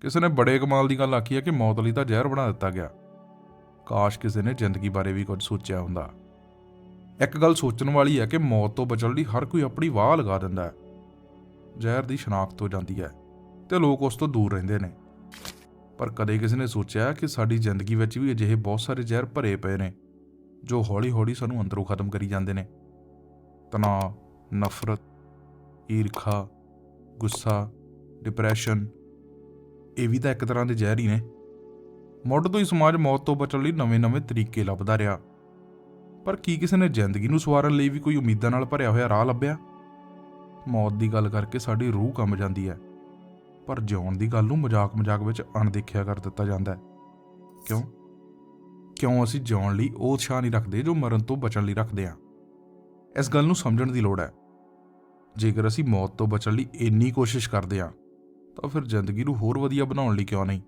ਕਿਸੇ ਨੇ ਬੜੇ ਕਮਾਲ ਦੀ ਗੱਲ ਆਖੀ ਹੈ ਕਿ ਮੌਤ ਲਈ ਤਾਂ ਜ਼ਹਿਰ ਬਣਾ ਦਿੱਤਾ ਗਿਆ। ਕਾਸ਼ ਕਿਸੇ ਨੇ ਜ਼ਿੰਦਗੀ ਬਾਰੇ ਵੀ ਕੁਝ ਸੋਚਿਆ ਹੁੰਦਾ। ਇੱਕ ਗੱਲ ਸੋਚਣ ਵਾਲੀ ਹੈ ਕਿ ਮੌਤ ਤੋਂ ਬਚਣ ਲਈ ਹਰ ਕੋਈ ਆਪਣੀ ਵਾਹ ਲਗਾ ਦਿੰਦਾ ਹੈ। ਜ਼ਹਿਰ ਦੀ ਸ਼ਨਾਖਤ ਹੋ ਜਾਂਦੀ ਹੈ ਤੇ ਲੋਕ ਉਸ ਤੋਂ ਦੂਰ ਰਹਿੰਦੇ ਨੇ। ਪਰ ਕਦੇ ਕਿਸੇ ਨੇ ਸੋਚਿਆ ਕਿ ਸਾਡੀ ਜ਼ਿੰਦਗੀ ਵਿੱਚ ਵੀ ਅਜਿਹੇ ਬਹੁਤ ਸਾਰੇ ਜ਼ਹਿਰ ਭਰੇ ਪਏ ਨੇ, ਜੋ ਹੌਲੀ-ਹੌਲੀ ਸਾਨੂੰ ਅੰਦਰੋਂ ਖਤਮ ਕਰੀ ਜਾਂਦੇ ਨੇ। ਤਣਾਅ, ਨਫ਼ਰਤ, ਈਰਖਾ, ਗੁੱਸਾ, ਡਿਪਰੈਸ਼ਨ ਇਹ ਵੀ ਤਾਂ ਇੱਕ ਤਰ੍ਹਾਂ ਦੇ ਜ਼ਹਿਰ ਹੀ ਨੇ। ਮੁੱਢ ਤੋਂ ਹੀ ਸਮਾਜ ਮੌਤ ਤੋਂ ਬਚਣ ਲਈ ਨਵੇਂ-ਨਵੇਂ ਤਰੀਕੇ ਲੱਭਦਾ ਰਿਹਾ। ਪਰ ਕੀ ਕਿਸੇ ਨੇ ਜ਼ਿੰਦਗੀ ਨੂੰ ਸਵਾਰਨ ਲਈ ਵੀ ਕੋਈ ਉਮੀਦਾਂ ਨਾਲ ਭਰਿਆ ਹੋਇਆ ਰਾਹ ਲੱਭਿਆ? ਮੌਤ ਦੀ ਗੱਲ ਕਰਕੇ ਸਾਡੀ ਰੂਹ ਕੰਬ ਜਾਂਦੀ ਹੈ। ਪਰ ਜਿਉਣ ਦੀ ਗੱਲ ਨੂੰ ਮਜ਼ਾਕ-ਮਜ਼ਾਕ ਵਿੱਚ ਅਣਦੇਖਿਆ ਕਰ ਦਿੱਤਾ ਜਾਂਦਾ ਹੈ। ਕਿਉਂ? ਕਿਉਂ ਅਸੀਂ ਜਿਉਣ ਲਈ ਉਹ ਉਤਸ਼ਾਹ ਨਹੀਂ ਰੱਖਦੇ ਜੋ ਮਰਨ ਤੋਂ ਬਚਣ ਲਈ ਰੱਖਦੇ ਹਾਂ? ਇਸ ਗੱਲ ਨੂੰ ਸਮਝਣ ਦੀ ਲੋੜ ਹੈ। ਜੇਕਰ ਅਸੀਂ ਮੌਤ ਤੋਂ ਬਚਣ ਲਈ ਇੰਨੀ ਕੋਸ਼ਿਸ਼ ਕਰਦੇ ਹਾਂ ਤਾਂ ਫਿਰ ਜ਼ਿੰਦਗੀ ਨੂੰ ਹੋਰ ਵਧੀਆ ਬਣਾਉਣ ਲਈ ਕਿਉਂ ਨਹੀਂ?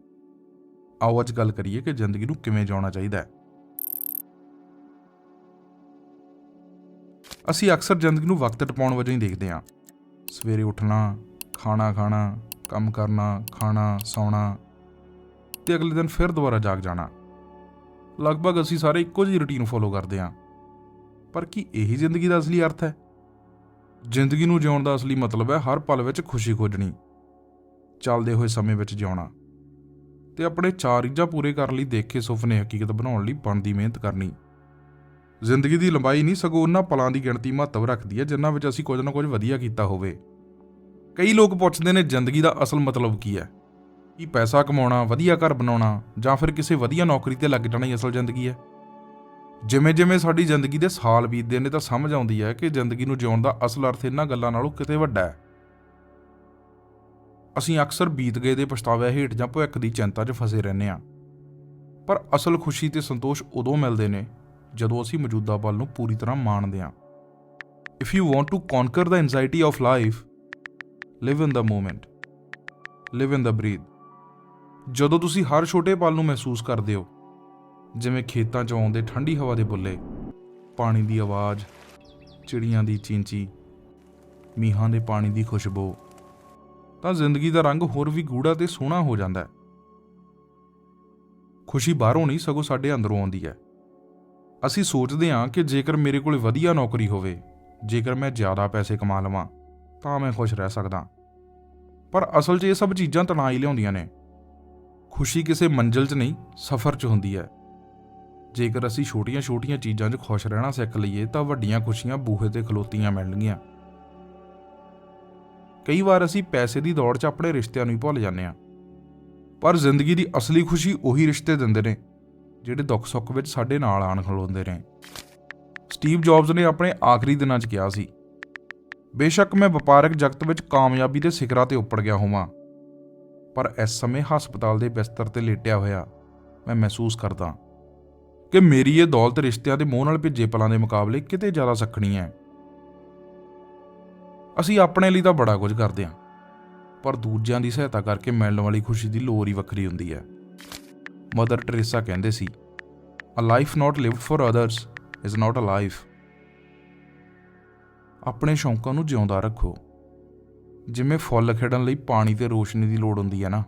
ਆਓ ਅੱਜ ਗੱਲ ਕਰੀਏ ਕਿ ਜ਼ਿੰਦਗੀ ਨੂੰ ਕਿਵੇਂ ਜਿਉਣਾ ਚਾਹੀਦਾ ਹੈ। ਅਸੀਂ ਅਕਸਰ ਜ਼ਿੰਦਗੀ ਨੂੰ ਵਕਤ ਟਪਾਉਣ ਵਜੋਂ ਹੀ ਦੇਖਦੇ ਹਾਂ। ਸਵੇਰੇ ਉੱਠਣਾ, ਖਾਣਾ ਖਾਣਾ, ਕੰਮ ਕਰਨਾ, ਖਾਣਾ, ਸੌਣਾ ਤੇ ਅਗਲੇ ਦਿਨ ਫਿਰ ਦੁਬਾਰਾ ਜਾਗ ਜਾਣਾ। ਲਗਭਗ ਅਸੀਂ ਸਾਰੇ ਇੱਕੋ ਜਿਹੀ ਰੁਟੀਨ ਫੋਲੋ ਕਰਦੇ ਹਾਂ। ਪਰ ਕੀ ਇਹੀ ਜ਼ਿੰਦਗੀ ਦਾ ਅਸਲੀ ਅਰਥ ਹੈ? ਜ਼ਿੰਦਗੀ ਨੂੰ ਜਿਉਣ ਦਾ ਅਸਲੀ ਮਤਲਬ ਹੈ ਹਰ ਪਲ ਵਿੱਚ ਖੁਸ਼ੀ ਖੋਜਣੀ। ਚੱਲਦੇ ਹੋਏ ਸਮੇਂ ਵਿੱਚ ਜਿਉਣਾ। ਤੇ ਆਪਣੇ ਚਾਰ ਇੱਜਾਂ ਪੂਰੇ ਕਰਨ ਲਈ ਦੇਖੇ ਸੁਪਨੇ ਹਕੀਕਤ ਬਣਾਉਣ ਲਈ ਬਣਦੀ ਮਿਹਨਤ ਕਰਨੀ। ਜ਼ਿੰਦਗੀ ਦੀ ਲੰਬਾਈ ਨਹੀਂ, ਸਗੋਂ ਉਹਨਾਂ ਪਲਾਂ ਦੀ ਗਿਣਤੀ ਮਹੱਤਵ ਰੱਖਦੀ ਹੈ, ਜਿਨ੍ਹਾਂ ਵਿੱਚ ਅਸੀਂ ਕੁਝ ਨਾ ਕੁਝ ਵਧੀਆ ਕੀਤਾ ਹੋਵੇ। ਕਈ ਲੋਕ ਪੁੱਛਦੇ ਨੇ, ਜ਼ਿੰਦਗੀ ਦਾ ਅਸਲ ਮਤਲਬ ਕੀ ਹੈ? ਕੀ ਪੈਸਾ ਕਮਾਉਣਾ, ਵਧੀਆ ਘਰ ਬਣਾਉਣਾ, ਜਾਂ ਫਿਰ ਕਿਸੇ ਵਧੀਆ ਨੌਕਰੀ ਤੇ ਲੱਗ ਜਾਣਾ ਹੀ ਅਸਲ ਜ਼ਿੰਦਗੀ ਹੈ? ਜਿਵੇਂ ਜਿਵੇਂ ਸਾਡੀ ਜ਼ਿੰਦਗੀ ਦੇ ਸਾਲ ਬੀਤਦੇ ਨੇ, ਤਾਂ ਸਮਝ ਆਉਂਦੀ ਹੈ ਕਿ ਜ਼ਿੰਦਗੀ ਨੂੰ ਜਿਉਣ ਦਾ ਅਸਲ ਅਰਥ ਇਹਨਾਂ ਗੱਲਾਂ ਨਾਲੋਂ ਕਿਤੇ ਵੱਡਾ ਹੈ। ਅਸੀਂ ਅਕਸਰ ਬੀਤ ਗਏ ਦੇ ਪਛਤਾਵੇ ਹੇਠ ਜਾਂ ਭਵਿੱਖ ਦੀ ਚਿੰਤਾ 'ਚ ਫਸੇ ਰਹਿੰਦੇ ਹਾਂ। ਪਰ ਅਸਲ ਖੁਸ਼ੀ ਤੇ ਸੰਤੋਸ਼ ਉਦੋਂ ਮਿਲਦੇ ਨੇ ਜਦੋਂ ਅਸੀਂ ਮੌਜੂਦਾ ਪਲ ਨੂੰ ਪੂਰੀ ਤਰ੍ਹਾਂ ਮਾਣਦੇ ਹਾਂ। If you want to conquer the anxiety of life live in the moment live in the breath ਜਦੋਂ ਤੁਸੀਂ ਹਰ ਛੋਟੇ ਪਲ ਨੂੰ ਮਹਿਸੂਸ ਕਰਦੇ ਹੋ, ਜਿਵੇਂ ਖੇਤਾਂ 'ਚ ਆਉਂਦੇ ਠੰਡੀ ਹਵਾ ਦੇ ਬੁੱਲੇ, ਪਾਣੀ ਦੀ ਆਵਾਜ਼, ਚਿੜੀਆਂ ਦੀ ਚੀਂਚੀ, ਮੀਂਹਾਂ ਦੇ ਪਾਣੀ ਦੀ ਖੁਸ਼ਬੂ ਤਾਂ ਜ਼ਿੰਦਗੀ ਦਾ ਰੰਗ ਹੋਰ ਵੀ ਗੂੜਾ ਤੇ ਸੋਹਣਾ ਹੋ ਜਾਂਦਾ ਹੈ। ਖੁਸ਼ੀ ਬਾਹਰੋਂ ਨਹੀਂ, ਸਗੋਂ ਸਾਡੇ ਅੰਦਰੋਂ ਆਉਂਦੀ ਹੈ। ਅਸੀਂ ਸੋਚਦੇ ਹਾਂ ਕਿ ਜੇਕਰ ਮੇਰੇ ਕੋਲ ਵਧੀਆ ਨੌਕਰੀ ਹੋਵੇ, ਜੇਕਰ ਮੈਂ ਜ਼ਿਆਦਾ ਪੈਸੇ ਕਮਾ ਲਵਾਂ, ਤਾਂ ਮੈਂ ਖੁਸ਼ ਰਹਿ ਸਕਦਾ ਪਰ ਅਸਲ 'ਚ ਇਹ ਸਭ ਚੀਜ਼ਾਂ ਤਣਾਅ ਹੀ ਲਿਆਉਂਦੀਆਂ ਨੇ। ਖੁਸ਼ੀ ਕਿਸੇ ਮੰਜ਼ਿਲ 'ਚ ਨਹੀਂ, ਸਫ਼ਰ 'ਚ ਹੁੰਦੀ ਹੈ। ਜੇਕਰ ਅਸੀਂ ਛੋਟੀਆਂ-ਛੋਟੀਆਂ ਚੀਜ਼ਾਂ 'ਚ ਖੁਸ਼ ਰਹਿਣਾ ਸਿੱਖ ਲਈਏ, ਤਾਂ ਵੱਡੀਆਂ ਖੁਸ਼ੀਆਂ ਬੂਹੇ ਤੇ ਖਲੋਤੀਆਂ ਮਿਲਣਗੀਆਂ। ਕਈ ਵਾਰ ਅਸੀਂ ਪੈਸੇ ਦੀ ਦੌੜ 'ਚ ਆਪਣੇ ਰਿਸ਼ਤਿਆਂ ਨੂੰ ਹੀ ਭੁੱਲ ਜਾਂਦੇ ਹਾਂ। ਪਰ ਜ਼ਿੰਦਗੀ ਦੀ ਅਸਲੀ ਖੁਸ਼ੀ ਉਹੀ ਰਿਸ਼ਤੇ ਦਿੰਦੇ ਨੇ, ਜਿਹੜੇ ਦੁੱਖ ਸੁੱਖ ਵਿੱਚ ਸਾਡੇ ਨਾਲ ਆਣ ਖਲੋਂਦੇ ਨੇ। ਸਟੀਵ ਜੌਬਜ਼ ਨੇ ਆਪਣੇ ਆਖਰੀ ਦਿਨਾਂ 'ਚ ਕਿਹਾ ਸੀ, ਬੇਸ਼ੱਕ ਮੈਂ ਵਪਾਰਕ ਜਗਤ ਵਿੱਚ ਕਾਮਯਾਬੀ ਦੇ ਸਿਖਰਾਂ ਤੇ ਉੱਪੜ ਗਿਆ ਹੋਵਾਂ, ਪਰ ਇਸ ਸਮੇਂ ਹਸਪਤਾਲ ਦੇ ਬਿਸਤਰ ਤੇ ਲੇਟਿਆ ਹੋਇਆ ਮੈਂ ਮਹਿਸੂਸ ਕਰਦਾ ਕਿ ਮੇਰੀ ਇਹ ਦੌਲਤ ਰਿਸ਼ਤਿਆਂ ਦੇ ਮੋਹ ਨਾਲ ਭਿੱਜੇ ਪਲਾਂ ਦੇ ਮੁਕਾਬਲੇ ਕਿਤੇ ਜ਼ਿਆਦਾ ਸਖਣੀ ਹੈ। ਅਸੀਂ ਆਪਣੇ ਲਈ ਤਾਂ ਬੜਾ ਕੁਝ ਕਰਦੇ ਹਾਂ। ਪਰ ਦੂਜਿਆਂ ਦੀ ਸਹਾਇਤਾ ਕਰਕੇ ਮਿਲਣ ਵਾਲੀ ਖੁਸ਼ੀ ਦੀ ਲੋਰ ਹੀ ਵੱਖਰੀ ਹੁੰਦੀ ਹੈ। ਮਦਰ ਟੈਰੇਸਾ ਕਹਿੰਦੇ ਸੀ a life not lived for others is not a life ਆਪਣੇ ਸ਼ੌਂਕਾਂ ਨੂੰ ਜਿਉਂਦਾ ਰੱਖੋ। ਜਿਵੇਂ ਫੁੱਲ ਖੇਡਣ ਲਈ ਪਾਣੀ ਤੇ ਰੋਸ਼ਨੀ ਦੀ ਲੋੜ ਹੁੰਦੀ ਹੈ ਨਾ,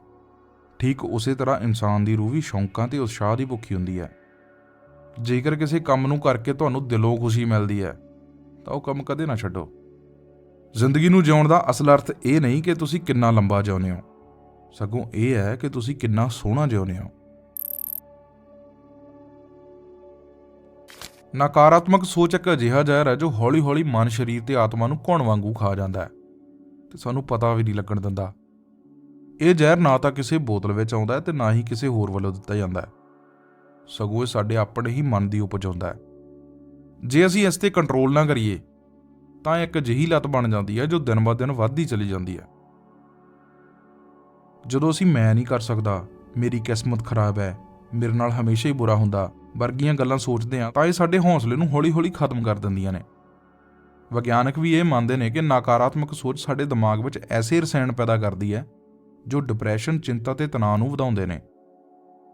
ਠੀਕ ਉਸੇ ਤਰ੍ਹਾਂ ਇਨਸਾਨ ਦੀ ਰੂਹ ਵੀ ਸ਼ੌਂਕਾਂ ਤੇ ਉਤਸ਼ਾਹ ਦੀ ਭੁੱਖੀ ਹੁੰਦੀ ਹੈ। ਜੇਕਰ ਕਿਸੇ ਕੰਮ ਨੂੰ ਕਰਕੇ ਤੁਹਾਨੂੰ ਦਿਲੋਂ ਖੁਸ਼ੀ ਮਿਲਦੀ ਹੈ, ਤਾਂ ਉਹ ਕੰਮ ਕਦੇ ਨਾ ਛੱਡੋ। ਜ਼ਿੰਦਗੀ ਨੂੰ ਜਿਉਣ ਦਾ ਅਸਲ ਅਰਥ ਇਹ ਨਹੀਂ ਕਿ ਤੁਸੀਂ ਕਿੰਨਾ ਲੰਬਾ ਜਿਉਂਦੇ ਹੋ। ਸਗੋਂ ਇਹ ਹੈ ਕਿ ਤੁਸੀਂ ਕਿੰਨਾ ਸੋਹਣਾ ਜਿਉਂਦੇ ਹੋ। ਨਕਾਰਾਤਮਕ ਸੋਚ ਇੱਕ ਅਜਿਹਾ ਜ਼ਹਿਰ ਹੈ ਜੋ ਹੌਲੀ-ਹੌਲੀ ਮਨ ਸਰੀਰ ਤੇ ਆਤਮਾ ਨੂੰ ਘੁਣ ਵਾਂਗੂ ਖਾ ਜਾਂਦਾ ਹੈ ਤੇ ਸਾਨੂੰ ਪਤਾ ਵੀ ਨਹੀਂ ਲੱਗਣ ਦਿੰਦਾ। ਇਹ ਜ਼ਹਿਰ ਨਾ ਤਾਂ ਕਿਸੇ ਬੋਤਲ ਵਿੱਚ ਆਉਂਦਾ ਹੈ ਤੇ ਨਾ ਹੀ ਕਿਸੇ ਹੋਰ ਵੱਲੋਂ ਦਿੱਤਾ ਜਾਂਦਾ ਹੈ। ਸਗੋਂ ਇਹ ਸਾਡੇ ਆਪਣੇ ਹੀ ਮਨ ਦੀ ਉਪਜ ਹੁੰਦਾ ਹੈ। ਜੇ ਅਸੀਂ ਇਸ ਤੇ ਕੰਟਰੋਲ ਨਾ ਕਰੀਏ ਤਾਂ ਇੱਕ ਅਜਿਹੀ ਲਤ ਬਣ ਜਾਂਦੀ ਹੈ ਜੋ ਦਿਨ ਬਾ ਦਿਨ ਵੱਧਦੀ ਚਲੀ ਜਾਂਦੀ ਹੈ। ਜਦੋਂ ਅਸੀਂ ਮੈਂ ਨਹੀਂ ਕਰ ਸਕਦਾ, ਮੇਰੀ ਕਿਸਮਤ ਖਰਾਬ ਹੈ, ਮੇਰੇ ਨਾਲ ਹਮੇਸ਼ਾ ਹੀ ਬੁਰਾ ਹੁੰਦਾ, ਵਰਗੀਆਂ ਗੱਲਾਂ ਸੋਚਦੇ ਹਾਂ, ਤਾਂ ਇਹ ਸਾਡੇ ਹੌਸਲੇ ਨੂੰ ਹੌਲੀ-ਹੌਲੀ ਖਤਮ ਕਰ ਦਿੰਦੀਆਂ ਨੇ। ਵਿਗਿਆਨਕ ਵੀ ਇਹ ਮੰਨਦੇ ਨੇ ਕਿ ਨਕਾਰਾਤਮਕ ਸੋਚ ਸਾਡੇ ਦਿਮਾਗ ਵਿੱਚ ਐਸੇ ਰਸਾਇਣ ਪੈਦਾ ਕਰਦੀ ਹੈ, ਜੋ ਡਿਪਰੈਸ਼ਨ ਚਿੰਤਾ ਤੇ ਤਣਾਅ ਨੂੰ ਵਧਾਉਂਦੇ ਨੇ।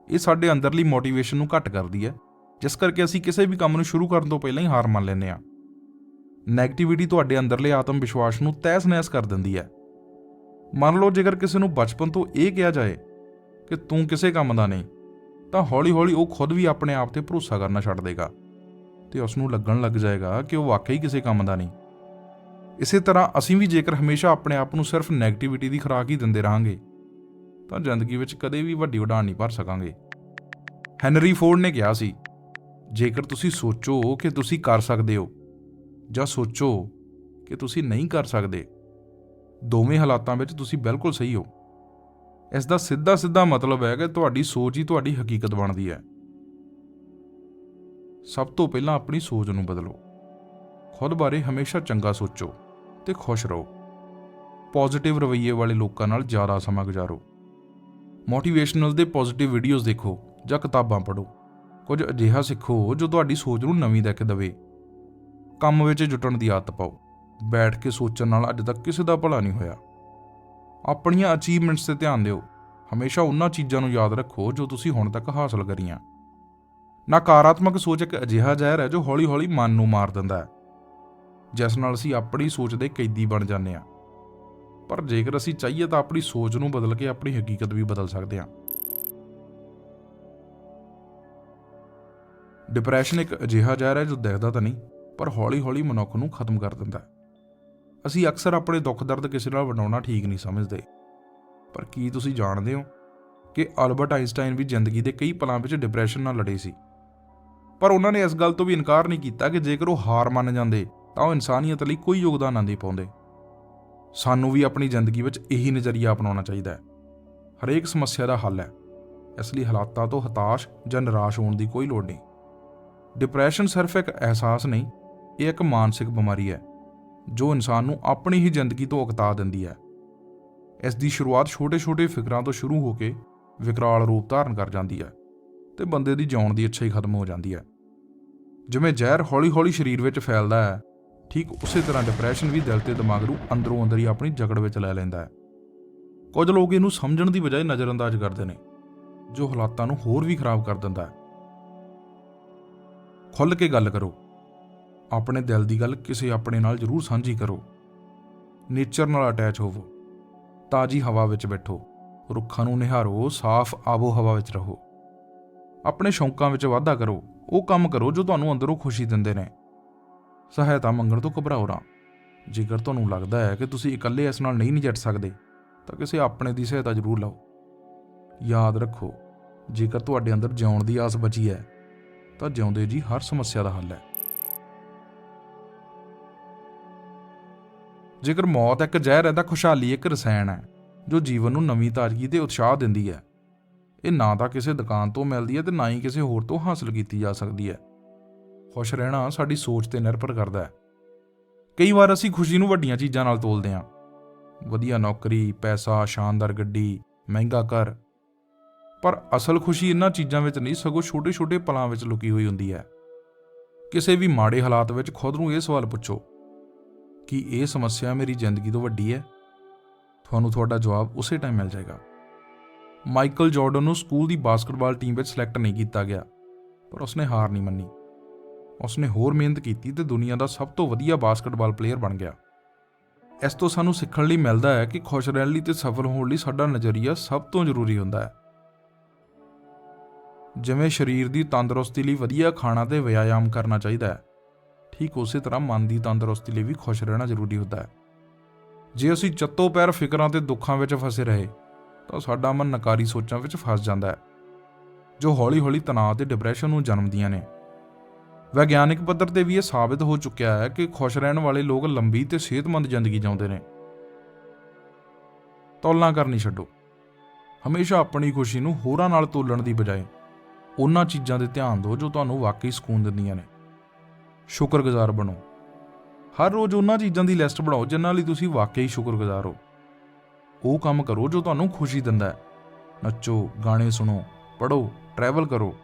ਇਹ ਸਾਡੇ ਅੰਦਰਲੀ ਮੋਟੀਵੇਸ਼ਨ ਨੂੰ ਘੱਟ ਕਰਦੀ ਹੈ, ਜਿਸ ਕਰਕੇ ਅਸੀਂ ਕਿਸੇ ਵੀ ਕੰਮ ਨੂੰ ਸ਼ੁਰੂ ਕਰਨ ਤੋਂ ਪਹਿਲਾਂ ਹੀ ਹਾਰ ਮੰਨ ਲੈਂਦੇ ਹਾਂ ਨੈਗੇਟਿਵਿਟੀ ਤੁਹਾਡੇ ਅੰਦਰਲੇ ਆਤਮ ਵਿਸ਼ਵਾਸ ਨੂੰ ਤਹਿਸ-ਨਹਿਸ ਕਰ ਦਿੰਦੀ ਹੈ। ਮੰਨ ਲਓ ਜੇਕਰ ਕਿਸੇ ਨੂੰ ਬਚਪਨ ਤੋਂ ਇਹ ਕਿਹਾ ਜਾਏ ਕਿ ਤੂੰ ਕਿਸੇ ਕੰਮ ਦਾ ਨਹੀਂ, ਤਾਂ ਹੌਲੀ-ਹੌਲੀ ਉਹ ਖੁਦ ਵੀ ਆਪਣੇ ਆਪ ਤੇ ਭਰੋਸਾ ਕਰਨਾ ਛੱਡ ਦੇਗਾ ਤੇ ਉਸ ਨੂੰ ਲੱਗਣ ਲੱਗ ਜਾਏਗਾ ਕਿ ਉਹ ਵਾਕਈ ਕਿਸੇ ਕੰਮ ਦਾ ਨਹੀਂ। ਇਸੇ ਤਰ੍ਹਾਂ ਅਸੀਂ ਵੀ ਜੇਕਰ ਹਮੇਸ਼ਾ ਆਪਣੇ ਆਪ ਨੂੰ ਸਿਰਫ 네ਗੇਟਿਵਿਟੀ ਦੀ ਖੁਰਾਕ ਹੀ ਦਿੰਦੇ ਰਹਾਂਗੇ, ਤਾਂ ਜ਼ਿੰਦਗੀ ਵਿੱਚ ਕਦੇ ਵੀ ਵੱਡੀ ਉਡਾਣ ਨਹੀਂ ਭਰ ਸਕਾਂਗੇ। ਹੈਨਰੀ ਫੋਰਡ ਨੇ ਕਿਹਾ ਸੀ, ਜੇਕਰ ਤੁਸੀਂ ਸੋਚੋ ਕਿ ਤੁਸੀਂ ਕਰ ਸਕਦੇ ਹੋ ਜਾਂ ਸੋਚੋ ਕਿ ਤੁਸੀਂ ਨਹੀਂ ਕਰ ਸਕਦੇ। ਦੋਵੇਂ ਹਾਲਾਤਾਂ ਵਿੱਚ ਤੁਸੀਂ ਬਿਲਕੁਲ ਸਹੀ ਹੋ। ਇਸ ਦਾ ਸਿੱਧਾ ਸਿੱਧਾ ਮਤਲਬ ਹੈ ਕਿ ਤੁਹਾਡੀ ਸੋਚ ਹੀ ਤੁਹਾਡੀ ਹਕੀਕਤ ਬਣਦੀ ਹੈ। ਸਭ ਤੋਂ ਪਹਿਲਾਂ ਆਪਣੀ ਸੋਚ ਨੂੰ ਬਦਲੋ। ਖੁਦ ਬਾਰੇ ਹਮੇਸ਼ਾ ਚੰਗਾ ਸੋਚੋ ਤੇ ਖੁਸ਼ ਰਹੋ। ਪੋਜ਼ਿਟਿਵ ਰਵੱਈਏ ਵਾਲੇ ਲੋਕਾਂ ਨਾਲ ਜ਼ਿਆਦਾ ਸਮਾਂ ਗੁਜ਼ਾਰੋ। ਮੋਟੀਵੇਸ਼ਨਲ ਦੇ ਪੋਜ਼ਿਟਿਵ ਵੀਡੀਓਜ਼ ਦੇਖੋ ਜਾਂ ਕਿਤਾਬਾਂ ਪੜ੍ਹੋ। ਕੁਝ ਅਜਿਹਾ ਸਿੱਖੋ ਜੋ ਤੁਹਾਡੀ ਸੋਚ ਨੂੰ ਨਵੀਂ ਦਿੱਖ ਦੇਵੇ। ਕੰਮ ਵਿੱਚ ਜੁਟਣ ਦੀ ਆਦਤ ਪਾਓ। ਬੈਠ ਕੇ ਸੋਚਣ ਨਾਲ ਅੱਜ ਤੱਕ ਕਿਸੇ ਦਾ ਭਲਾ ਨਹੀਂ ਹੋਇਆ। ਆਪਣੀਆਂ ਅਚੀਵਮੈਂਟਸ ਤੇ ਧਿਆਨ ਦਿਓ। ਹਮੇਸ਼ਾ ਉਹਨਾਂ ਚੀਜ਼ਾਂ ਨੂੰ ਯਾਦ ਰੱਖੋ ਜੋ ਤੁਸੀਂ ਹੁਣ ਤੱਕ ਹਾਸਲ ਕਰੀਆਂ। ਨਕਾਰਾਤਮਕ ਸੋਚ ਇੱਕ ਅਜਿਹਾ ਜ਼ਹਿਰ ਹੈ ਜੋ ਹੌਲੀ-ਹੌਲੀ ਮਨ ਨੂੰ ਮਾਰ ਦਿੰਦਾ ਹੈ। ਜਿਸ ਨਾਲ ਅਸੀਂ ਆਪਣੀ ਸੋਚ ਦੇ ਕੈਦੀ ਬਣ ਜਾਂਦੇ ਹਾਂ। ਪਰ ਜੇਕਰ ਅਸੀਂ ਚਾਹੀਏ ਤਾਂ ਆਪਣੀ ਸੋਚ ਨੂੰ ਬਦਲ ਕੇ ਆਪਣੀ ਹਕੀਕਤ ਵੀ ਬਦਲ ਸਕਦੇ ਹਾਂ। ਡਿਪਰੈਸ਼ਨ ਇੱਕ ਅਜਿਹਾ ਜ਼ਹਿਰ ਹੈ ਜੋ ਦਿਖਦਾ ਤਾਂ ਨਹੀਂ। ਪਰ ਹੌਲੀ-ਹੌਲੀ ਮਨੁੱਖ ਨੂੰ ਖਤਮ ਕਰ ਦਿੰਦਾ ਹੈ। ਅਸੀਂ ਅਕਸਰ ਆਪਣੇ ਦੁੱਖ ਦਰਦ ਕਿਸੇ ਨਾਲ ਵੰਡਾਉਣਾ ਠੀਕ ਨਹੀਂ ਸਮਝਦੇ। ਪਰ ਕੀ ਤੁਸੀਂ ਜਾਣਦੇ ਹੋ ਕਿ ਅਲਬਰਟ ਆਇਨਸਟਾਈਨ ਵੀ ਜ਼ਿੰਦਗੀ ਦੇ ਕਈ ਪਲਾਂ ਵਿੱਚ ਡਿਪਰੈਸ਼ਨ ਨਾਲ ਲੜੇ ਸੀ? ਪਰ ਉਹਨਾਂ ਨੇ ਇਸ ਗੱਲ ਤੋਂ ਵੀ ਇਨਕਾਰ ਨਹੀਂ ਕੀਤਾ ਕਿ ਜੇਕਰ ਉਹ ਹਾਰ ਮੰਨ ਜਾਂਦੇ ਤਾਂ ਉਹ ਇਨਸਾਨੀਅਤ ਲਈ ਕੋਈ ਯੋਗਦਾਨ ਨਾ ਦੇ ਪਾਉਂਦੇ। ਸਾਨੂੰ ਵੀ ਆਪਣੀ ਜ਼ਿੰਦਗੀ ਵਿੱਚ ਇਹੀ ਨਜ਼ਰੀਆ ਅਪਣਾਉਣਾ ਚਾਹੀਦਾ ਹੈ। ਹਰੇਕ ਸਮੱਸਿਆ ਦਾ ਹੱਲ ਹੈ। ਇਸ ਲਈ ਹਾਲਾਤਾਂ ਤੋਂ ਹਤਾਸ਼ ਜਾਂ ਨਿਰਾਸ਼ ਹੋਣ ਦੀ ਕੋਈ ਲੋੜ ਨਹੀਂ। ਡਿਪਰੈਸ਼ਨ ਸਿਰਫ ਇੱਕ ਅਹਿਸਾਸ ਨਹੀਂ ਇਹ ਇੱਕ ਮਾਨਸਿਕ ਬਿਮਾਰੀ ਹੈ, ਜੋ ਇਨਸਾਨ ਨੂੰ ਆਪਣੀ ਹੀ ਜ਼ਿੰਦਗੀ ਤੋਂ ਉਕਤਾ ਦਿੰਦੀ ਹੈ। ਇਸ ਦੀ ਸ਼ੁਰੂਆਤ ਛੋਟੇ-ਛੋਟੇ ਫਿਕਰਾਂ ਤੋਂ ਸ਼ੁਰੂ ਹੋ ਕੇ ਵਿਕਰਾਲ ਰੂਪ ਧਾਰਨ ਕਰ ਜਾਂਦੀ ਹੈ ਤੇ ਬੰਦੇ ਦੀ ਜਿਉਣ ਦੀ ਇੱਛਾ ਹੀ ਖਤਮ ਹੋ ਜਾਂਦੀ ਹੈ। ਜਿਵੇਂ ਜ਼ਹਿਰ ਹੌਲੀ-ਹੌਲੀ ਸਰੀਰ ਵਿੱਚ ਫੈਲਦਾ ਹੈ, ਠੀਕ ਉਸੇ ਤਰ੍ਹਾਂ ਡਿਪਰੈਸ਼ਨ ਵੀ ਦਿਲ ਤੇ ਦਿਮਾਗ ਨੂੰ ਅੰਦਰੋਂ ਅੰਦਰ ਹੀ ਆਪਣੀ ਜਕੜ ਵਿੱਚ ਲੈ ਲੈਂਦਾ ਹੈ। ਕੁਝ ਲੋਕ ਇਹਨੂੰ ਸਮਝਣ ਦੀ ਬਜਾਏ ਨਜ਼ਰਅੰਦਾਜ਼ ਕਰਦੇ ਨੇ, ਜੋ ਹਾਲਾਤਾਂ ਨੂੰ ਹੋਰ ਵੀ ਖਰਾਬ ਕਰ ਦਿੰਦਾ ਹੈ। ਖੁੱਲ੍ਹ ਕੇ ਗੱਲ ਕਰੋ। ਆਪਣੇ ਦਿਲ ਦੀ ਗੱਲ ਕਿਸੇ ਆਪਣੇ ਨਾਲ ਜ਼ਰੂਰ ਸਾਂਝੀ ਕਰੋ। ਨੇਚਰ ਨਾਲ ਅਟੈਚ ਹੋਵੋ। ਤਾਜੀ ਹਵਾ ਵਿੱਚ ਬੈਠੋ। ਰੁੱਖਾਂ ਨੂੰ ਨਿਹਾਰੋ। ਸਾਫ਼ ਆਬੋ ਹਵਾ ਵਿੱਚ ਰਹੋ। ਆਪਣੇ ਸ਼ੌਂਕਾਂ ਵਿੱਚ ਵਾਧਾ ਕਰੋ। ਉਹ ਕੰਮ ਕਰੋ ਜੋ ਤੁਹਾਨੂੰ ਅੰਦਰੋਂ ਖੁਸ਼ੀ ਦਿੰਦੇ ਨੇ। ਸਹਾਇਤਾ ਮੰਗਣ ਤੋਂ ਘਬਰਾਓ ਨਾ। ਜੇਕਰ ਤੁਹਾਨੂੰ ਲੱਗਦਾ ਹੈ ਕਿ ਤੁਸੀਂ ਇਕੱਲੇ ਇਸ ਨਾਲ ਨਹੀਂ ਨਜਿੱਠ ਸਕਦੇ, ਤਾਂ ਕਿਸੇ ਆਪਣੇ ਦੀ ਸਹਾਇਤਾ ਜ਼ਰੂਰ ਲਓ। ਯਾਦ ਰੱਖੋ, ਜੇਕਰ ਤੁਹਾਡੇ ਅੰਦਰ ਜਿਉਣ ਦੀ ਆਸ ਬਚੀ ਹੈ, ਤਾਂ ਜਿਉਂਦੇ ਜੀ ਹਰ ਸਮੱਸਿਆ ਦਾ ਹੱਲ ਹੈ। ਜੇਕਰ ਮੌਤ ਇੱਕ ਜ਼ਹਿਰ ਹੈ ਤਾਂ ਖੁਸ਼ਹਾਲੀ ਇੱਕ ਰਸਾਇਣ ਹੈ, ਜੋ ਜੀਵਨ ਨੂੰ ਨਵੀਂ ਤਾਜ਼ਗੀ ਤੇ ਉਤਸ਼ਾਹ ਦਿੰਦੀ ਹੈ। ਇਹ ਨਾ ਤਾਂ ਕਿਸੇ ਦੁਕਾਨ ਤੋਂ ਮਿਲਦੀ ਹੈ ਤੇ ਨਾ ਹੀ ਕਿਸੇ ਹੋਰ ਤੋਂ ਹਾਸਲ ਕੀਤੀ ਜਾ ਸਕਦੀ ਹੈ। ਖੁਸ਼ ਰਹਿਣਾ ਸਾਡੀ ਸੋਚ ਤੇ ਨਿਰਭਰ ਕਰਦਾ ਹੈ। ਕਈ ਵਾਰ ਅਸੀਂ ਖੁਸ਼ੀ ਨੂੰ ਵੱਡੀਆਂ ਚੀਜ਼ਾਂ ਨਾਲ ਤੋਲਦੇ ਹਾਂ। ਵਧੀਆ ਨੌਕਰੀ, ਪੈਸਾ, ਸ਼ਾਨਦਾਰ ਗੱਡੀ, ਮਹਿੰਗਾ ਘਰ। ਪਰ ਅਸਲ ਖੁਸ਼ੀ ਇਹਨਾਂ ਚੀਜ਼ਾਂ ਵਿੱਚ ਨਹੀਂ, ਸਗੋਂ ਛੋਟੇ-ਛੋਟੇ ਪਲਾਂ ਵਿੱਚ ਲੁਕੀ ਹੋਈ ਹੁੰਦੀ ਹੈ। ਕਿਸੇ ਵੀ ਮਾੜੇ ਹਾਲਾਤ ਵਿੱਚ ਖੁਦ ਨੂੰ ਇਹ ਸਵਾਲ ਪੁੱਛੋ ਕਿ ਇਹ ਸਮੱਸਿਆ ਮੇਰੀ ਜ਼ਿੰਦਗੀ ਤੋਂ ਵੱਡੀ ਹੈ। ਤੁਹਾਨੂੰ ਤੁਹਾਡਾ ਜਵਾਬ ਉਸੇ ਟਾਈਮ ਮਿਲ ਜਾਏਗਾ। ਮਾਈਕਲ ਜਾਰਡਨ ਨੂੰ ਸਕੂਲ ਦੀ ਬਾਸਕਟਬਾਲ ਟੀਮ ਵਿੱਚ ਸਿਲੈਕਟ ਨਹੀਂ ਕੀਤਾ ਗਿਆ, ਪਰ ਉਸਨੇ ਹਾਰ ਨਹੀਂ ਮੰਨੀ। ਉਸਨੇ ਹੋਰ ਮਿਹਨਤ ਕੀਤੀ ਤੇ ਦੁਨੀਆ ਦਾ ਸਭ ਤੋਂ ਵਧੀਆ ਬਾਸਕਟਬਾਲ ਪਲੇਅਰ ਬਣ ਗਿਆ। ਇਸ ਤੋਂ ਸਾਨੂੰ ਸਿੱਖਣ ਲਈ ਮਿਲਦਾ ਹੈ ਕਿ ਖੁਸ਼ ਰਹਿਣ ਲਈ ਤੇ ਸਫਲ ਹੋਣ ਲਈ ਸਾਡਾ ਨਜ਼ਰੀਆ ਸਭ ਤੋਂ ਜ਼ਰੂਰੀ ਹੁੰਦਾ ਹੈ। ਜਿਵੇਂ ਸਰੀਰ ਦੀ ਤੰਦਰੁਸਤੀ ਲਈ ਵਧੀਆ ਖਾਣਾ ਤੇ ਵਿਆਯਾਮ ਕਰਨਾ ਚਾਹੀਦਾ ਹੈ ਠੀਕ ਉਸੇ ਤਰ੍ਹਾਂ ਮਨ ਦੀ ਤੰਦਰੁਸਤੀ ਲਈ ਵੀ ਖੁਸ਼ ਰਹਿਣਾ ਜ਼ਰੂਰੀ ਹੁੰਦਾ ਹੈ। ਜੇ ਅਸੀਂ ਚੱਤੋ ਪੈਰ ਫਿਕਰਾਂ ਤੇ ਦੁੱਖਾਂ ਵਿੱਚ ਫਸੇ ਰਹੇ, ਤਾਂ ਸਾਡਾ ਮਨ ਨਕਾਰੀ ਸੋਚਾਂ ਵਿੱਚ ਫਸ ਜਾਂਦਾ ਹੈ, ਜੋ ਹੌਲੀ-ਹੌਲੀ ਤਣਾਅ ਤੇ ਡਿਪਰੈਸ਼ਨ ਨੂੰ ਜਨਮਦੀਆਂ ਨੇ। ਵਿਗਿਆਨਿਕ ਪੱਧਰ ਤੇ ਵੀ ਇਹ ਸਾਬਿਤ ਹੋ ਚੁੱਕਿਆ ਹੈ ਕਿ ਖੁਸ਼ ਰਹਿਣ ਵਾਲੇ ਲੋਕ ਲੰਬੀ ਤੇ ਸਿਹਤਮੰਦ ਜ਼ਿੰਦਗੀ ਜਿਉਂਦੇ ਨੇ। ਤੁਲਨਾ ਕਰਨੀ ਛੱਡੋ। ਹਮੇਸ਼ਾ ਆਪਣੀ ਖੁਸ਼ੀ ਨੂੰ ਹੋਰਾਂ ਨਾਲ ਤੋਲਣ ਦੀ ਬਜਾਏ, ਉਹਨਾਂ ਚੀਜ਼ਾਂ ਤੇ ਧਿਆਨ ਦਿਓ ਜੋ ਤੁਹਾਨੂੰ ਵਾਕਈ ਸਕੂਨ ਦਿੰਦੀਆਂ ਨੇ। ਸ਼ੁਕਰਗੁਜ਼ਾਰ ਬਣੋ। ਹਰ ਰੋਜ਼ ਉਹਨਾਂ ਚੀਜ਼ਾਂ ਦੀ ਲਿਸਟ ਬਣਾਓ ਜਿਨ੍ਹਾਂ ਲਈ ਤੁਸੀਂ ਵਾਕਈ ਸ਼ੁਕਰਗੁਜ਼ਾਰ ਹੋ। ਉਹ ਕੰਮ ਕਰੋ ਜੋ ਤੁਹਾਨੂੰ ਖੁਸ਼ੀ ਦਿੰਦਾ ਹੈ। ਨੱਚੋ, ਗਾਣੇ ਸੁਣੋ, ਪੜ੍ਹੋ ਟਰੈਵਲ ਕਰੋ,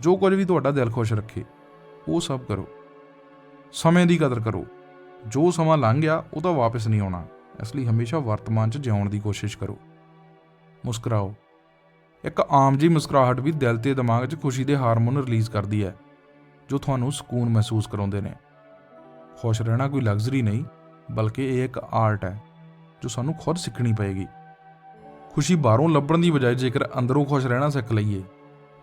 ਜੋ ਕੁਝ ਵੀ ਤੁਹਾਡਾ ਦਿਲ ਖੁਸ਼ ਰੱਖੇ, ਉਹ ਸਭ ਕਰੋ। ਸਮੇਂ ਦੀ ਕਦਰ ਕਰੋ। ਜੋ ਸਮਾਂ ਲੰਘ ਗਿਆ, ਉਹ ਤਾਂ ਵਾਪਸ ਨਹੀਂ ਆਉਣਾ। ਇਸ ਲਈ ਹਮੇਸ਼ਾ ਵਰਤਮਾਨ 'ਚ ਜਿਉਣ ਦੀ ਕੋਸ਼ਿਸ਼ ਕਰੋ। ਮੁਸਕਰਾਓ। ਇੱਕ ਆਮ ਜੀ ਮੁਸਕਰਾਹਟ ਵੀ ਦਿਲ ਤੇ ਦਿਮਾਗ 'ਚ ਖੁਸ਼ੀ ਦੇ ਹਾਰਮੋਨ ਰਿਲੀਜ਼ ਕਰਦੀ ਹੈ। ਜੋ ਤੁਹਾਨੂੰ ਸਕੂਨ ਮਹਿਸੂਸ ਕਰਾਉਂਦੇ ਨੇ। ਖੁਸ਼ ਰਹਿਣਾ ਕੋਈ ਲਗਜ਼ਰੀ ਨਹੀਂ, ਬਲਕਿ ਇਹ ਇੱਕ ਆਰਟ ਹੈ, ਜੋ ਸਾਨੂੰ ਖੁਦ ਸਿੱਖਣੀ ਪਏਗੀ। ਖੁਸ਼ੀ ਬਾਹਰੋਂ ਲੱਭਣ ਦੀ ਬਜਾਏ ਜੇਕਰ ਅੰਦਰੋਂ ਖੁਸ਼ ਰਹਿਣਾ ਸਿੱਖ ਲਈਏ,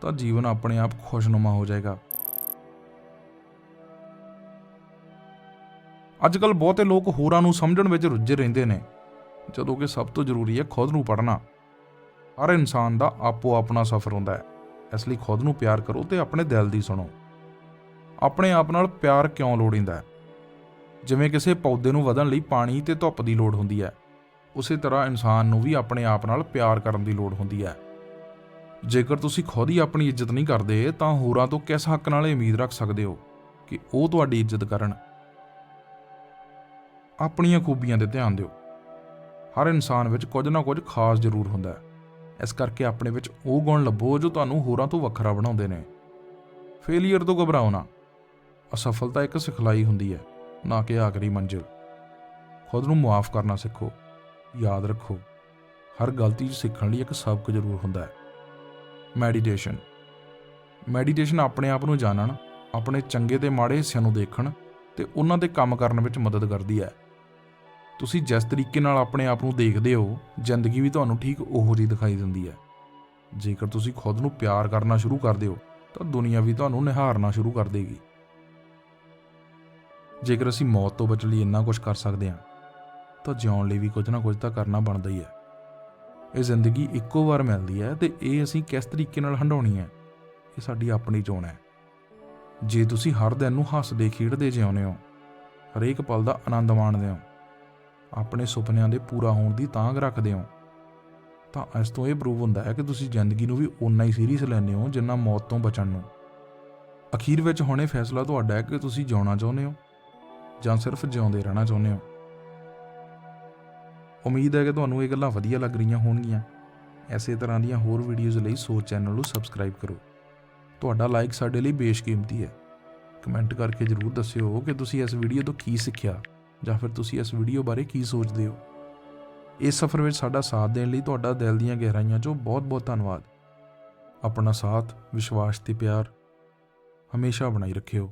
ਤਾਂ ਜੀਵਨ ਆਪਣੇ ਆਪ ਖੁਸ਼ਨੁਮਾ ਹੋ ਜਾਏਗਾ। ਅੱਜ ਕੱਲ ਬਹੁਤੇ ਲੋਕ ਹੋਰਾਂ ਨੂੰ ਸਮਝਣ ਵਿੱਚ ਰੁੱਝੇ ਰਹਿੰਦੇ ਨੇ, ਜਦੋਂ ਕਿ ਸਭ ਤੋਂ ਜ਼ਰੂਰੀ ਹੈ ਖੁਦ ਨੂੰ ਪੜ੍ਹਨਾ। ਹਰ ਇਨਸਾਨ ਦਾ ਆਪੋ ਆਪਣਾ ਸਫ਼ਰ ਹੁੰਦਾ ਹੈ, ਇਸ ਲਈ ਖੁਦ ਨੂੰ ਪਿਆਰ ਕਰੋ ਤੇ ਆਪਣੇ ਦਿਲ ਦੀ ਸੁਣੋ। ਆਪਣੇ ਆਪ ਨਾਲ ਪਿਆਰ ਕਿਉਂ ਲੋੜੀਂਦਾ ਹੈ? ਜਿਵੇਂ ਕਿਸੇ ਪੌਦੇ ਨੂੰ ਵਧਣ ਲਈ ਪਾਣੀ ਤੇ ਧੁੱਪ ਦੀ ਲੋੜ ਹੁੰਦੀ ਹੈ, ਉਸੇ ਤਰ੍ਹਾਂ ਇਨਸਾਨ ਨੂੰ ਵੀ ਆਪਣੇ ਆਪ ਨਾਲ ਪਿਆਰ ਕਰਨ ਦੀ ਲੋੜ ਹੁੰਦੀ ਹੈ। ਜੇਕਰ ਤੁਸੀਂ ਖੁਦ ਹੀ ਆਪਣੀ ਇੱਜ਼ਤ ਨਹੀਂ ਕਰਦੇ, ਤਾਂ ਹੋਰਾਂ ਤੋਂ ਕਿਸ ਹੱਕ ਨਾਲ ਉਮੀਦ ਰੱਖ ਸਕਦੇ ਹੋ ਕਿ ਉਹ ਤੁਹਾਡੀ ਇੱਜ਼ਤ ਕਰਨ? ਆਪਣੀਆਂ ਖੂਬੀਆਂ ਤੇ ਧਿਆਨ ਦਿਓ। ਹਰ ਇਨਸਾਨ ਵਿੱਚ ਕੁਝ ਨਾ ਕੁਝ ਖਾਸ ਜ਼ਰੂਰ ਹੁੰਦਾ ਹੈ। ਇਸ ਕਰਕੇ ਆਪਣੇ ਵਿੱਚ ਉਹ ਗੁਣ ਲੱਭੋ ਜੋ ਤੁਹਾਨੂੰ ਹੋਰਾਂ ਤੋਂ ਵੱਖਰਾ ਬਣਾਉਂਦੇ ਨੇ। ਫੇਲਿਅਰ ਤੋਂ ਘਬਰਾਓ ਨਾ। ਅਸਫਲਤਾ ਇੱਕ ਸਿਖਲਾਈ ਹੁੰਦੀ ਹੈ, ਨਾ ਕਿ ਆਖਰੀ ਮੰਜ਼ਿਲ। ਖੁਦ ਨੂੰ ਮਾਫ ਕਰਨਾ ਸਿੱਖੋ, ਯਾਦ ਰੱਖੋ। ਹਰ ਗਲਤੀ 'ਚ ਸਿੱਖਣ ਲਈ ਇੱਕ ਸਬਕ ਜ਼ਰੂਰ ਹੁੰਦਾ ਹੈ। ਮੈਡੀਟੇਸ਼ਨ। ਮੈਡੀਟੇਸ਼ਨ ਆਪਣੇ ਆਪ ਨੂੰ ਜਾਣਨ, ਆਪਣੇ ਚੰਗੇ ਤੇ ਮਾੜੇ ਹਿੱਸਿਆਂ ਨੂੰ ਦੇਖਣ ਤੇ ਉਹਨਾਂ ਦੇ ਕੰਮ ਕਰਨ ਵਿੱਚ ਮਦਦ ਕਰਦੀ ਹੈ। ਤੁਸੀਂ ਜਿਸ ਤਰੀਕੇ ਨਾਲ ਆਪਣੇ ਆਪ ਨੂੰ ਦੇਖਦੇ ਹੋ, ਜ਼ਿੰਦਗੀ ਵੀ ਤੁਹਾਨੂੰ ਠੀਕ ਉਹੋ ਜਿਹੀ ਦਿਖਾਈ ਦਿੰਦੀ ਹੈ। ਜੇਕਰ ਤੁਸੀਂ ਖੁਦ ਨੂੰ ਪਿਆਰ ਕਰਨਾ ਸ਼ੁਰੂ ਕਰ ਦਿਓ, ਤਾਂ ਦੁਨੀਆ ਵੀ ਤੁਹਾਨੂੰ ਨਿਹਾਰਨਾ ਸ਼ੁਰੂ ਕਰ ਦੇਗੀ। ਜੇਕਰ ਅਸੀਂ ਮੌਤ ਤੋਂ ਬਚਣ ਲਈ ਇੰਨਾ ਕੁਝ ਕਰ ਸਕਦੇ ਹਾਂ, ਤਾਂ ਜਿਉਣ ਲਈ ਵੀ ਕੁਝ ਨਾ ਕੁਝ ਤਾਂ ਕਰਨਾ ਬਣਦਾ ਹੀ ਹੈ। ਇਹ ਜ਼ਿੰਦਗੀ ਇੱਕੋ ਵਾਰ ਮਿਲਦੀ ਹੈ ਤੇ ਇਹ ਅਸੀਂ ਕਿਸ ਤਰੀਕੇ ਨਾਲ ਹੰਡਾਉਣੀ ਹੈ? ਇਹ ਸਾਡੀ ਆਪਣੀ ਚੋਣ ਹੈ। ਜੇ ਤੁਸੀਂ ਹਰ ਦਿਨ ਨੂੰ ਹੱਸਦੇ, ਖੇਡਦੇ ਜਿਉਂਦੇ ਹੋ, ਹਰੇਕ ਪਲ ਦਾ ਆਨੰਦ ਮਾਣਦੇ ਹੋ, ਆਪਣੇ ਸੁਪਨਿਆਂ ਦੇ ਪੂਰਾ ਹੋਣ ਦੀ ਤਾਂਘ ਰੱਖਦੇ ਹੋ, ਤਾਂ ਇਸ ਤੋਂ ਇਹ ਪ੍ਰੂਵ ਹੁੰਦਾ ਹੈ ਕਿ ਤੁਸੀਂ ਜ਼ਿੰਦਗੀ ਨੂੰ ਵੀ ਓਨਾ ਹੀ ਸੀਰੀਅਸ ਲੈਂਦੇ ਹੋ ਜਿੰਨਾ ਮੌਤ ਤੋਂ ਬਚਣ ਨੂੰ। ਅਖੀਰ ਵਿੱਚ ਹੁਣੇ ਫੈਸਲਾ ਤੁਹਾਡਾ ਹੈ ਕਿ ਤੁਸੀਂ ਜਿਉਣਾ ਚਾਹੁੰਦੇ ਹੋ। ਜਾਂ ਸਿਰਫ ਜਿਉਂਦੇ ਰਹਿਣਾ ਚਾਹੁੰਦੇ ਹੋ? ਉਮੀਦ ਹੈ ਕਿ ਤੁਹਾਨੂੰ ਇਹ ਗੱਲਾਂ ਵਧੀਆ ਲੱਗ ਰਹੀਆਂ ਹੋਣਗੀਆਂ। ਐਸੇ ਤਰ੍ਹਾਂ ਦੀਆਂ ਹੋਰ ਵੀਡੀਓਜ਼ ਲਈ ਸੋਚ ਚੈਨਲ ਨੂੰ ਸਬਸਕ੍ਰਾਈਬ ਕਰੋ। ਤੁਹਾਡਾ ਲਾਈਕ ਸਾਡੇ ਲਈ ਬੇਸ਼ਕੀਮਤੀ ਹੈ। ਕਮੈਂਟ ਕਰਕੇ ਜਰੂਰ ਦੱਸਿਓ ਕਿ ਤੁਸੀਂ ਇਸ ਵੀਡੀਓ ਤੋਂ ਕੀ ਸਿੱਖਿਆ ਜਾਂ ਫਿਰ ਤੁਸੀਂ ਇਸ ਵੀਡੀਓ ਬਾਰੇ ਕੀ ਸੋਚਦੇ ਹੋ। ਇਸ ਸਫ਼ਰ ਵਿੱਚ ਸਾਡਾ ਸਾਥ ਦੇਣ ਲਈ ਤੁਹਾਡਾ ਦਿਲ ਦੀਆਂ ਗਹਿਰਾਈਆਂ 'ਚੋਂ ਬਹੁਤ-ਬਹੁਤ ਧੰਨਵਾਦ। ਆਪਣਾ ਸਾਥ, ਵਿਸ਼ਵਾਸ ਤੇ ਪਿਆਰ ਹਮੇਸ਼ਾ ਬਣਾਈ ਰੱਖਿਓ।